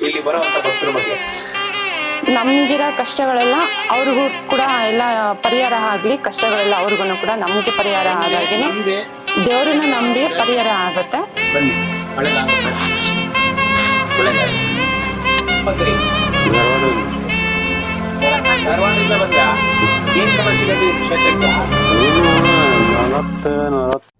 ಇಲ್ಲಿ ಬರುವಂತ ಭಕ್ತರ ಬಗ್ಗೆ ನಮ್ಗಿರೋ ಕಷ್ಟಗಳೆಲ್ಲ ಅವ್ರಿಗೂ ಕೂಡ ಎಲ್ಲ ಪರಿಹಾರ ಆಗ್ಲಿ ಕಷ್ಟಗಳೆಲ್ಲ ಅವ್ರಿಗೂ ಕೂಡ ನಮ್ಗೆ ಪರಿಹಾರ ಆದಾಗೇನೆ ದೇವರನ್ನ ನಂಬಿ ಪರಿಹಾರ ಆಗುತ್ತೆ. ಬನ್ನಿ ಒಳ್ಳೇದಾಗುತ್ತೆ ಒಳ್ಳೇದಾಗುತ್ತೆ ಬಂದ್ರಿ ಧಾರವಾಡದಿಂದ ಬಂದ ಏನ್ ಸಮಸ್ಯೆ ಬಂದಿದೆ ಕ್ಷೇತ್ರಕ್ಕೆ? ನಲವತ್ತು ನಲವತ್ತು.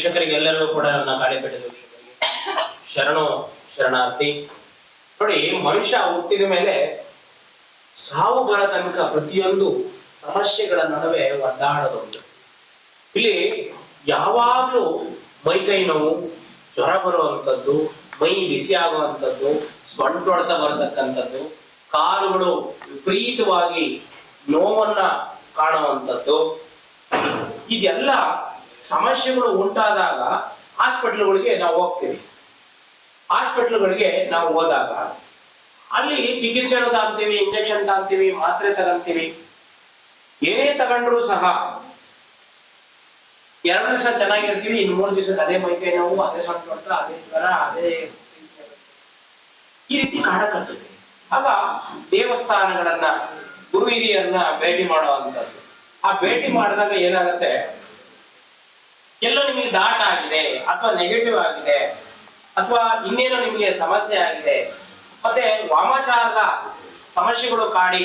ವೀಕ್ಷಕರಿಗೆ ಎಲ್ಲರಿಗೂ ಕೂಡ ನನ್ನ ಕಾಳಿಪೇಟೆ ವೀಕ್ಷಕರಿಗೆ ಶರಣು, ಶರಣಾರ್ಥಿ. ನೋಡಿ, ಮನುಷ್ಯ ಹುಟ್ಟಿದ ಮೇಲೆ ಸಾವು ಬರೋ ತನಕ ಪ್ರತಿಯೊಂದು ಸಮಸ್ಯೆಗಳ ನಡುವೆ ಒದ್ದಾಡೋದುಂಟು ಇಲ್ಲಿ ಯಾವಾಗ್ಲೂ ಮೈಕೈ ನೋವು, ಜ್ವರ ಬರುವಂಥದ್ದು, ಮೈ ಬಿಸಿ ಆಗುವಂಥದ್ದು, ಸೊಂಟೊಡೆತ ಬರತಕ್ಕಂಥದ್ದು, ಕಾಲುಗಳು ವಿಪರೀತವಾಗಿ ನೋವನ್ನ ಕಾಣುವಂಥದ್ದು. ಇದೆಲ್ಲ ಸಮಸ್ಯೆಗಳು ಉಂಟಾದಾಗ ಹಾಸ್ಪಿಟ್ಲ್ಗಳಿಗೆ ನಾವು ಹೋಗ್ತೀವಿ. ಹಾಸ್ಪಿಟ್ಲ್ಗಳಿಗೆ ನಾವು ಹೋದಾಗ ಅಲ್ಲಿ ಚಿಕಿತ್ಸೆ ತಾಂತೀವಿ ಇಂಜೆಕ್ಷನ್ ತಾಂತೀವಿ ಮಾತ್ರೆ ತಗಂತೀವಿ ಏನೇ ತಗೊಂಡ್ರು ಸಹ ಎರಡು ದಿವಸ ಚೆನ್ನಾಗಿರ್ತೀವಿ, ಇನ್ನು ಮೂರು ದಿವಸಕ್ಕೆ ಅದೇ ಮೈಕೈ ನೋವು, ಅದೇ ಸೊಂಟ ಹೊಡೆತ, ಅದೇ ಜ್ವರ, ಅದೇ ಈ ರೀತಿ ಕಾಡಕತ್ತದೆ ಆಗ ದೇವಸ್ಥಾನಗಳನ್ನ ಗುರು ಹಿರಿಯರನ್ನ ಭೇಟಿ ಮಾಡುವಂಥದ್ದು ಆ ಭೇಟಿ ಮಾಡಿದಾಗ ಏನಾಗುತ್ತೆ? ಎಲ್ಲೋ ನಿಮಗೆ ದಾಟ ಆಗಿದೆ ಅಥವಾ ನೆಗೆಟಿವ್ ಆಗಿದೆ ಅಥವಾ ಇನ್ನೇನೋ ನಿಮಗೆ ಸಮಸ್ಯೆ ಆಗಿದೆ, ಮತ್ತೆ ವಾಮಾಚಾರದ ಸಮಸ್ಯೆಗಳು ಕಾಡಿ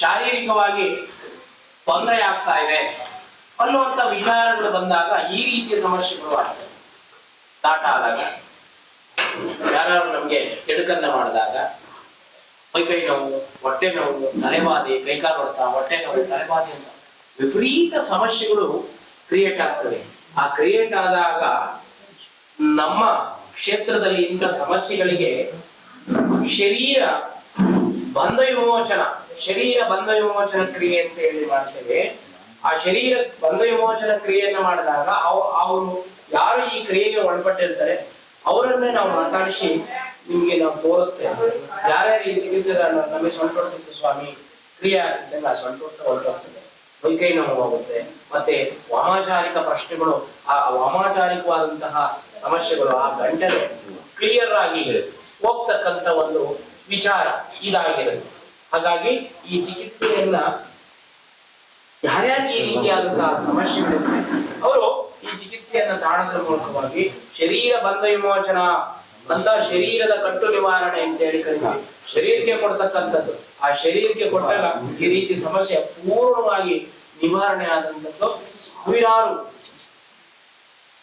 ಶಾರೀರಿಕವಾಗಿ ತೊಂದರೆ ಆಗ್ತಾ ಇದೆ ಅನ್ನುವಂತ ವಿಚಾರಗಳು ಬಂದಾಗ ಈ ರೀತಿಯ ಸಮಸ್ಯೆಗಳು ಆಗ್ತವೆ. ದಾಟ ಆದಾಗ ಯಾರು ನಮ್ಗೆ ಕೆಡುಕನ್ನ ಮಾಡಿದಾಗ ಮೈಕೈ ನೋವು, ಹೊಟ್ಟೆ ನೋವು ತಲೆಬಾದಿ ಕೈಕಾಲು ಹೊಡೆತ ಹೊಟ್ಟೆ ನೋವು ತಲೆಬಾದಿ ಅಂತ ವಿಪರೀತ ಸಮಸ್ಯೆಗಳು ಕ್ರಿಯೇಟ್ ಆಗ್ತವೆ. ಆ ಕ್ರಿಯೇಟ್ ಆದಾಗ ನಮ್ಮ ಕ್ಷೇತ್ರದಲ್ಲಿ ಇಂಥ ಸಮಸ್ಯೆಗಳಿಗೆ ಶರೀರ ಬಂಧ ವಿಮೋಚನ ಶರೀರ ಬಂಧ ವಿಮೋಚನ ಕ್ರಿಯೆ ಅಂತ ಹೇಳಿ ಮಾಡ್ತೇವೆ. ಆ ಶರೀರ ಬಂಧ ವಿಮೋಚನ ಕ್ರಿಯೆಯನ್ನ ಮಾಡಿದಾಗ ಅವ್, ಅವರು ಯಾರು ಈ ಕ್ರಿಯೆಗೆ ಒಳಪಟ್ಟಿರ್ತಾರೆ ಅವರನ್ನೇ ನಾವು ಮಾತಾಡಿಸಿ ನಿಮ್ಗೆ ನಾವು ತೋರಿಸ್ತೇವೆ. ಯಾರ್ಯಾರು ಈ ಚಿಕಿತ್ಸೆ ನಮಗೆ ಸ್ವಂತ ಸ್ವಾಮಿ, ಕ್ರಿಯೆ ಆಗಿದ್ದಂಗೆ ಆ ಹೊಡ್ತ ಹೊರಟೋಗ್ತದೆ ಮೈಕೈ ನೋವಾಗುತ್ತೆ ಮತ್ತೆ ವಾಮಾಚಾರಿಕ ಪ್ರಶ್ನೆಗಳು ಆ ವಾಮಾಚಾರಿಕವಾದಂತಹ ಸಮಸ್ಯೆಗಳು ಆ ಗಂಟನೆ ಕ್ಲಿಯರ್ ಆಗಿ ಹೋಗ್ತಕ್ಕಂತ ಒಂದು ವಿಚಾರ ಇದಾಗಿರುತ್ತೆ. ಹಾಗಾಗಿ ಈ ಚಿಕಿತ್ಸೆಯನ್ನ ಯಾರ್ಯಾರಿಗೆ ಈ ರೀತಿಯಾದಂತಹ ಸಮಸ್ಯೆಗಳಿವೆ ಅವರು ಈ ಚಿಕಿತ್ಸೆಯನ್ನ ತಾಣದ ಮೂಲಕವಾಗಿ ಶರೀರ ಬಂಧ ವಿಮೋಚನ ಅಂತ ಶರೀರದ ಕಟ್ಟು ನಿವಾರಣೆ ಅಂತ ಹೇಳಿ ಕರಿತೀವಿ. ಶರೀರಕ್ಕೆ ಕೊಡ್ತಕ್ಕಂಥದ್ದು. ಆ ಶರೀರಕ್ಕೆ ಕೊಟ್ಟಾಗ ಈ ರೀತಿ ಸಮಸ್ಯೆ ಪೂರ್ಣವಾಗಿ ನಿವಾರಣೆ ಆದಂತದ್ದು ಸಾವಿರಾರು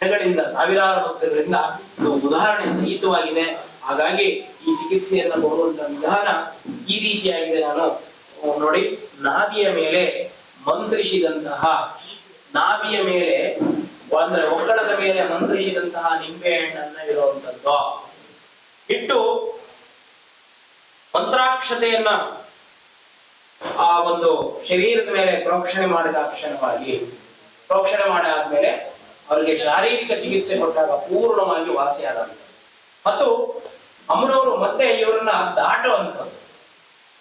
ಜನಗಳಿಂದ ಸಾವಿರಾರು ಭಕ್ತರಿಂದ ಇದು ಉದಾಹರಣೆ ಸಹಿತವಾಗಿದೆ. ಹಾಗಾಗಿ ಈ ಚಿಕಿತ್ಸೆಯನ್ನ ಕೊಡುವಂತ ವಿಧಾನ ಈ ರೀತಿಯಾಗಿದೆ. ನಾನು ನೋಡಿ ನಾಭಿಯ ಮೇಲೆ ಮಂತ್ರಿಸಿದಂತಹ ನಾಭಿಯ ಮೇಲೆ ಅಂದ್ರೆ ಒಕ್ಕಳದ ಮೇಲೆ ಮಂತ್ರಿಸಿದಂತಹ ನಿಂಬೆ ಹಣ್ಣನ್ನ ಇರುವಂತದ್ದು ಇಟ್ಟು ಮಂತ್ರಾಕ್ಷತೆಯನ್ನ ಆ ಒಂದು ಶರೀರದ ಮೇಲೆ ಪ್ರೋಕ್ಷಣೆ ಮಾಡಿದ ಕ್ಷಣವಾಗಿ, ಪ್ರೋಕ್ಷಣೆ ಮಾಡಾದ್ಮೇಲೆ ಅವರಿಗೆ ಶಾರೀರಿಕ ಚಿಕಿತ್ಸೆ ಕೊಟ್ಟಾಗ ಪೂರ್ಣವಾಗಿ ವಾಸಿಯಾದ ಮತ್ತು ಅಮ್ಮನವರು ಮತ್ತೆ ಇವರನ್ನ ದಾಟುವಂಥದ್ದು,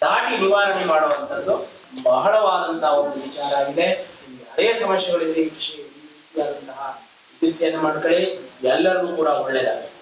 ದಾಟಿ ನಿವಾರಣೆ ಮಾಡುವಂಥದ್ದು ಬಹಳವಾದಂತಹ ಒಂದು ವಿಚಾರ ಆಗಿದೆ. ಅದೇ ಸಮಸ್ಯೆಗಳಿಂದ ಚಿಕಿತ್ಸೆಯನ್ನು ಮಾಡ್ಕೊಳ್ಳಿ. ಎಲ್ಲರಿಗೂ ಕೂಡ ಒಳ್ಳೆಯದಾಗುತ್ತೆ